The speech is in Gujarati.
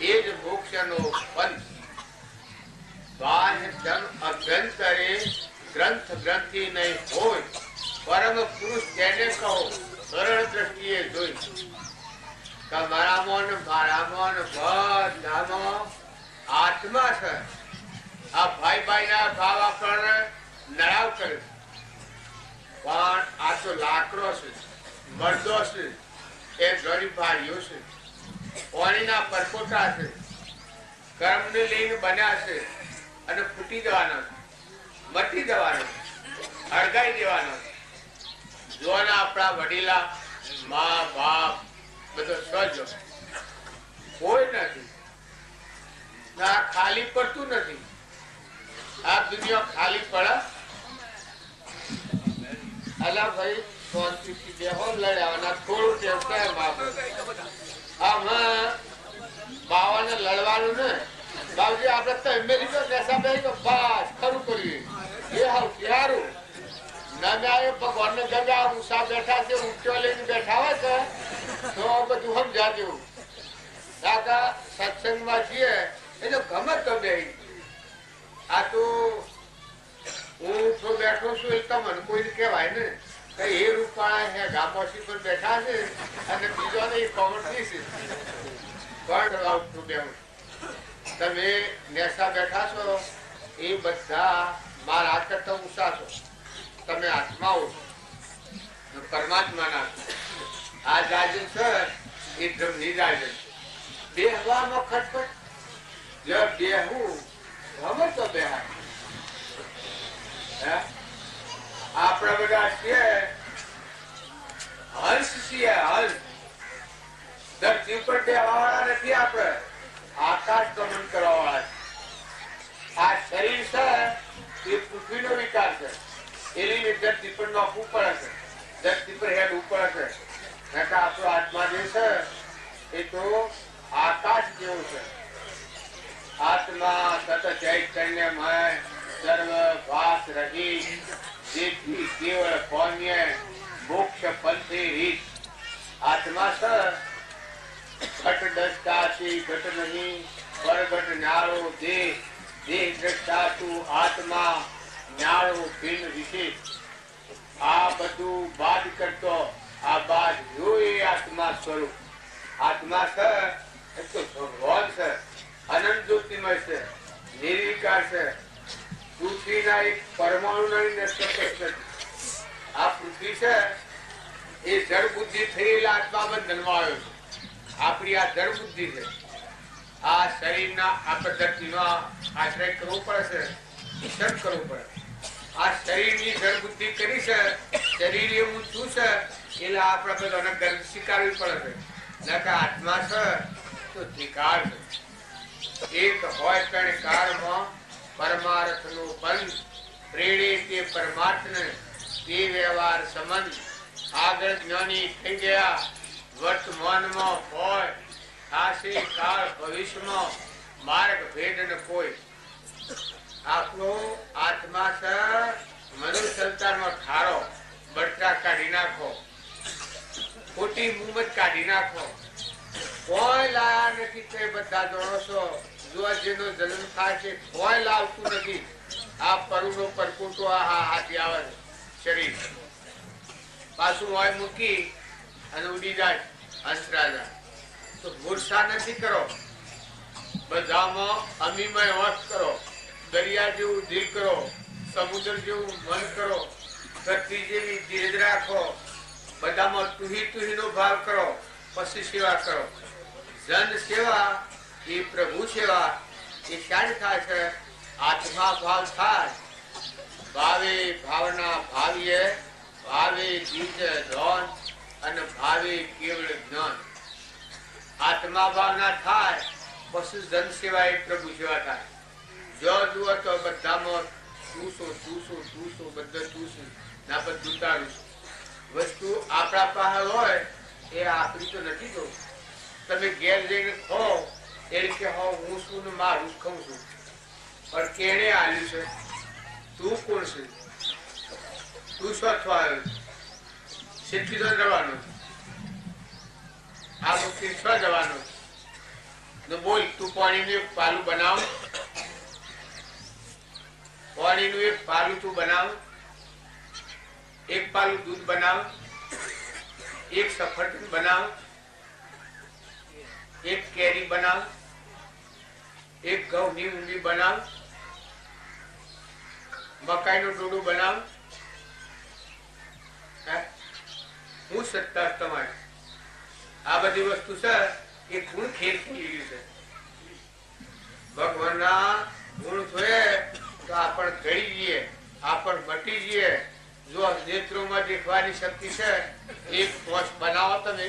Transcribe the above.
એ જે મોક્ષનો પંથ. બાહ્ય અભ્યંતરે ગ્રંથ ગ્રંથિ નહીં હોય, પરમ પુરુષ તેને સરળ દ્રષ્ટિએ જોઈ. કે મારામાં ને મારામાં ને બધામાં આત્મા છે. આ ભાઈ ભાઈ ભાવ આપણને નડાવ કરે આ તો લાકડો છે, મરદો છે, એ ઘણી ભાઈઓ છે. પાણીના પરપોટા છે, કર્મને લઈને બન્યા છે અને ફૂટી દેવાનો છે મટી દેવાનો અળગાઈ દેવાનો જોવાના આપણા વડીલા મા બાપ બધો સજો. અલા ભાઈ શાંતિથી થોડું મા બાપ આમાં લડવાનું ને. બાવજી, આપણે તો અમેરિકા બેસા બે બસ ખરું કરીએ. એ હાવ સારું ના એ ભગવાન ને ગજા ઉષા બેઠા છે ઊંચો લઈને બેઠા હોય છે તો બધું સમજાજો. કાકા સત્સંગમાં છીએ, એટલે ગમે તો બે આ તો હું તો બેઠો છું એ તમને કોઈ કહેવાય ને. એ રૂપાળા ગામોસી પર બેઠા છે અને બીજો ને એ કોમર્સી છે. પણ આવતું બેહું. તમે નેસા બેઠા છો, એ બધા મારા કરતા ઊંચા છો. તમે આત્માઓ છો. પરમાત્માના આ રાજન છે, એ બ્રહ્મની રાજન બે હવામાં ખટપટ જો બેહું. ગમે તો બેહાય. આપણા બધા છીએ. હંસ છીએ, હંસ. ધરતી ઉપર બેહવા વાળા નથી આપણે. આકાશ ગમન કરવા વાળા. આ શરીર છે, એ પૃથ્વીનો વિકાર છે. એની લીધે ધરતી પર નોખવું પડે છે ધરતી હેડ ઉપર હશે. નકા આપણો આત્મા જે છે, એ તો આકાશ જેવો છે. આત્મા સત ચૈતન્યમય સર્વ વાસ રહી જેથી કેવળ પૌન્ય મોક્ષ પંથે રીત. આત્મા છે, ઘટ દસ્તાથી ઘટ નહીં પરગટ નારો, દેહ. દેહ દ્રષ્ટાતુ આત્મા. ન્યારો ભિન્ન વિશેષ. આ બધું આ બાદ એ આત્મા સ્વરૂપ. આત્મા છે, એ તો છે. અનંત છે, નિર્વિકાર છે. એક પરમાણુ આ પૃથ્વી છે, એ જળ બુદ્ધિ થયેલા આત્મા બંધનમાં આવ્યો છે. આપણી આ જળ બુદ્ધિ છે. આ શરીરના આ પદ્ધતિનો આશ્રય કરવો પડે છે સર્વ કરવું પડે જળ કરી છે, શરીર એવું શું છે, એટલે આપણા બધાને ગર્ભ સ્વીકારવી પડે છે. નકર આત્મા છે, તો છે. એક હોય પણ કાળમાં પરમાર્થનો બંધ, પ્રેણે તે પરમાર્થને તે વ્યવહાર સંબંધ. આગળ જ્ઞાની થઈ ગયા, વર્તમાનમાં હોય, થાશે કાળ ભવિષ્યમાં માર્ગ ભેદ ને કોઈ. આપણો આત્મા છે મનુષ્ય સંસારમાં ઠારો, બળતરા કાઢી નાખો. શરીર. પાછું હોય મૂકી અને ઉડી જાય હંસરાજા. તો ગુસ્સા નથી કરો. બધામાં અમીમય વસ કરો. દરિયા જેવું દિલ કરો. સમુદ્ર જેવું મન કરો. ધરતી જેવી ધીરજ રાખો. બધામાં તુહી તુહી નો ભાવ કરો. પછી સેવા કરો. જન સેવા એ પ્રભુ સેવા. એ શાન થાય છે? આત્મા ભાવ થાય. ભાવે ભાવના ભાવીએ, ભાવે બીજ ધન અને ભાવે કેવળ જ્ઞાન. આત્મા ભાવના થાય પછી જન સેવા એ પ્રભુ સેવા થાય. જો જુઓ તો બધામાં ચૂસો ચૂસો ચૂસો, બધા ચૂસો. ના પર તારું વસ્તુ આપણા પાસે હોય, એ આપણી તો નથી તો. તમે ઘેર જઈને ખો, એ કે હો, હું શું ને મારું ખઉં છું. પણ કેણે આવ્યું છે? તું કોણ છે? તું શું અથવા આવ્યો? શીખી તો જવાનો. આ મુક્તિ સ્વ જવાનો? બોલ, તું પાણીને પાલું બનાવ. પાણીનું એક પાલું બનાવ, એક પાલું દૂધ બનાવ, એક સફરજન બનાવ, એક કેરી બનાવ, એક ઘઉંની ઊંડી બનાવ, મકાઈનું ડોડું બનાવ. હું? સત્તા તમારી. આ બધી વસ્તુ છે, એ ગુણ ખેર થઈ ગયું છે. ભગવાનના ગુણ તો આપણ ગળી જઈએ, આપણ મટી જઈએ. જો નેત્રોમાં દેખવાની શક્તિ છે, એક કોષ બનાવો તમે